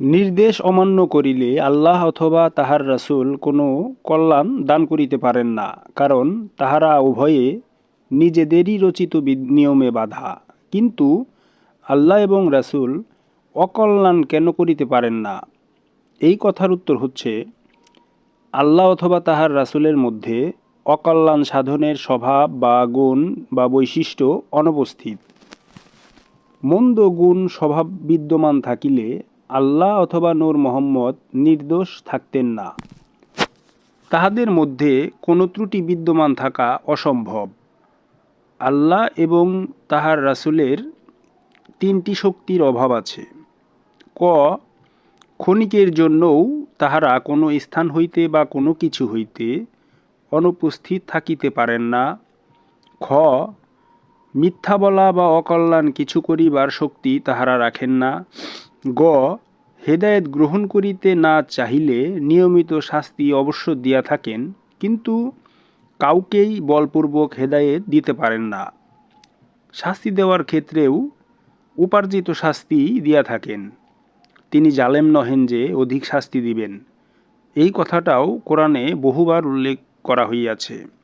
নির্দেশ অমান্য করিলে আল্লাহ অথবা তাহার রাসূল কোনো কল্যাণ দান করিতে পারেন না, কারণ তাহারা উভয়ে নিজেদেরই রচিত নিয়মে বাধা। কিন্তু আল্লাহ এবং রাসূল অকল্যাণ কেন করিতে পারেন না? এই কথার উত্তর হচ্ছে, আল্লাহ অথবা তাহার রাসূলের মধ্যে অকল্যাণ সাধনের স্বভাব বা গুণ বা বৈশিষ্ট্য অনুপস্থিত। মন্দ গুণ স্বভাব বিদ্যমান থাকিলে আল্লাহ অথবা নূর মোহাম্মদ নির্দোষ থাকতেন না। তাহাদের মধ্যে কোনো ত্রুটি বিদ্যমান থাকা অসম্ভব। আল্লাহ এবং তাহার রাসূলের তিনটি শক্তির অভাব আছে। ক, ক্ষণিকের জন্যও তাহারা কোনো স্থান হইতে বা কোনো কিছু হইতে অনুপস্থিত থাকিতে পারেন না। খ, মিথ্যা বলা বা অকল্যাণ কিছু করিবার শক্তি তাহারা রাখেন না। গ, হেদায়েত গ্রহণ করিতে না চাহিলে নিয়মিত শাস্তি অবশ্য দিয়া থাকেন, কিন্তু কাউকেই বলপূর্বক হেদায়েত দিতে পারেন না। শাস্তি দেওয়ার ক্ষেত্রেও উপার্জিত শাস্তি দিয়া থাকেন। তিনি জালেম নহেন যে অধিক শাস্তি দিবেন। এই কথাটাও কোরআনে বহুবার উল্লেখ করা হইয়াছে।